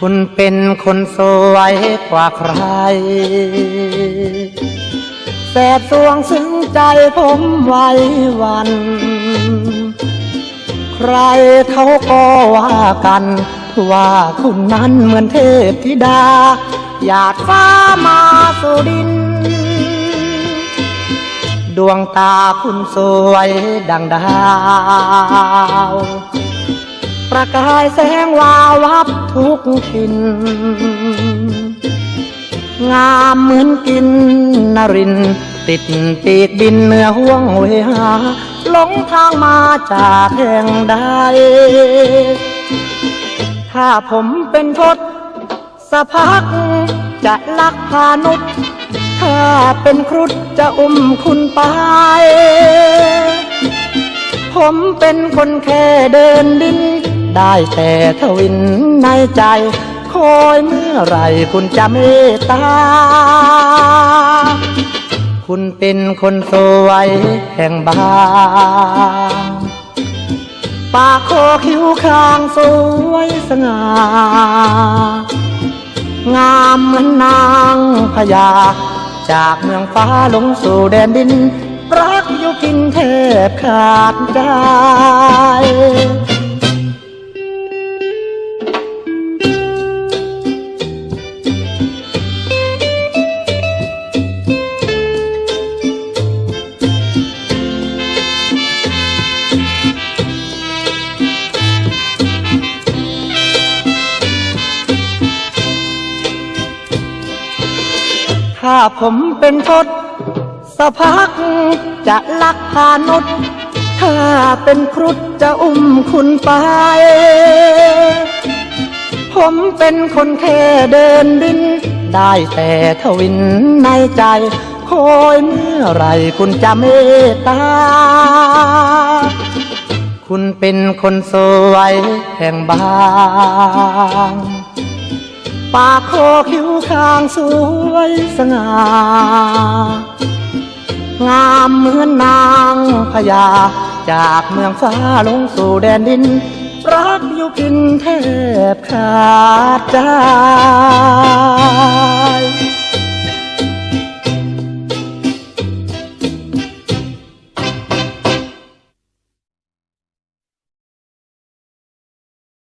คุณเป็นคนสวยกว่าใคร แสบสวงซึ้งใจผมไว้วัน ใครเขาก็ว่ากัน ว่าคุณนั้นเหมือนเทพธิดา หยาดฟ้ามาสู่ดิน ดวงตาคุณสวยดังดาวประกายแสงวาววับทุ กทินงามเหมือนกินนริน ติดปีกบินเหนือห่วงเวหาหลงทางมาจากแห่งใด ถ้าผมเป็นทศสะพักจะลักพานุษถ้าเป็นครุฑจะอุ้มคุณไป ผมเป็นคนแค่เดินดิน ได้แต่ทวินในใจ คอยเมื่อไรคุณจะเมตตา คุณเป็นคนสวยแห่งบางปากโคคิ้วคางสวยสง่างามเหมือนนางพญา จากเมืองฟ้าลงสู่แดนดิน รักอยู่กินแทบขาดใจ ถ้าผมเป็นทศสะพักจะลักพานุษย์ถ้าเป็นครุฑจะอุ้มคุณไป ผมเป็นคนแค่เดินดิน ได้แต่ทวินในใจ คอยเมื่อไรคุณจะเมตตา คุณเป็นคนสวยแห่งบาง ปากโคคิ้วคางสวยสง่า งามเหมือนนางพญา จากเมืองฟ้าลงสู่แดนดิน รักอยู่กินแทบขาดใจ